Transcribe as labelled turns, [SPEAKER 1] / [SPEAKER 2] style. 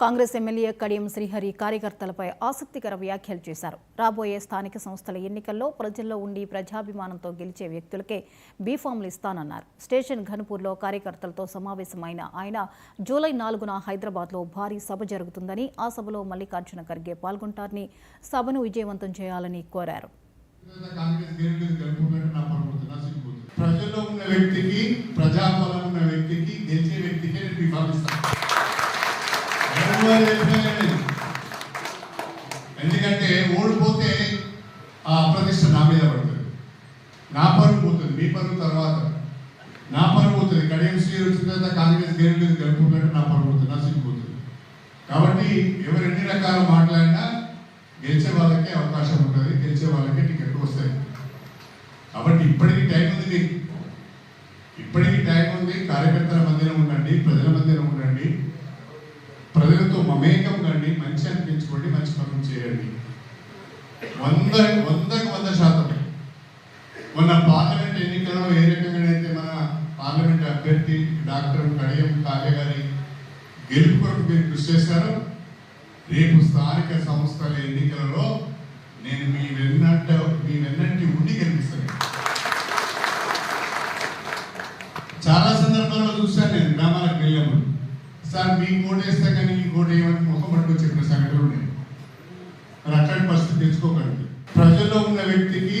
[SPEAKER 1] Congress MLA Kadiyam Srihari కార్యకర్తలపై ఆసక్తికర వ్యాఖ్యలు చేశారు. రాబోయే స్థానిక సంస్థల ఎన్నికల్లో ప్రజల్లో ఉండి ప్రజాభిమానంతో గెలిచే వ్యక్తులకే బీఫామ్లు ఇస్తానన్నారు. స్టేషన్ ఘన్పూర్లో కార్యకర్తలతో సమావేశమైన ఆయన జూలై నాలుగున హైదరాబాద్లో భారీ సభ జరుగుతుందని ఆ సభలో మల్లికార్జున ఖర్గే పాల్గొంటారని సభను విజయవంతం చేయాలని కోరారు.
[SPEAKER 2] ప్రజల్లో ఉన్న వ్యక్తికి ప్రజాబలం ఉన్న వ్యక్తికి గెలిచే వ్యక్తికే నేను విభాగిస్తాను ఎవరు ఎందుకంటే ఓడిపోతే ఆ అప్రతిష్ట నా మీద పడుతుంది. నా పరుగు పోతుంది మీ పరుగు తర్వాత. నా పరుగు పోతుంది. కడియం శ్రీ వచ్చిన తర్వాత కాంగ్రెస్ గెలుపు గెలుపుకుంటే నా పరుగు పోతుంది నా సిగ్గు పోతుంది. కాబట్టి ఎవరు ఎన్ని రకాలు మాట్లాడినా గెలిచే వాళ్ళకే అవకాశం ఉంటుంది గెలిచే వాళ్ళకే టికెట్ వస్తాయి. కాబట్టి ఇప్పటికి టైం ఉంది. మీకు ఇప్పటికి టైం ఉంది. కార్యకర్తల మధ్యన ఉండండి ప్రజల మధ్యన ఉండండి. వంద వందకు వంద శాతం. మొన్న పార్లమెంట్ ఎన్నికల్లో ఏ రకంగానైతే మన పార్లమెంట్ అభ్యర్థి డాక్టర్ కడియం కావ్య గారి గెలుపు కొరకు మీరు కృషి చేశారు రేపు స్థానిక సంస్థల ఎన్నికలలో నేను మీ వెన్నట్ట మీ వెన్నంటి ఉండి కనిపిస్తాను చాలా సందర్భాల్లో చూశాను నేను గ్రామాలకు వెళ్ళాము సార్ మీ ఓటేస్తా కానీ ఈ తెచ్చుకోకండి ప్రజల్లో ఉన్న వ్యక్తికి వ్యక్తికి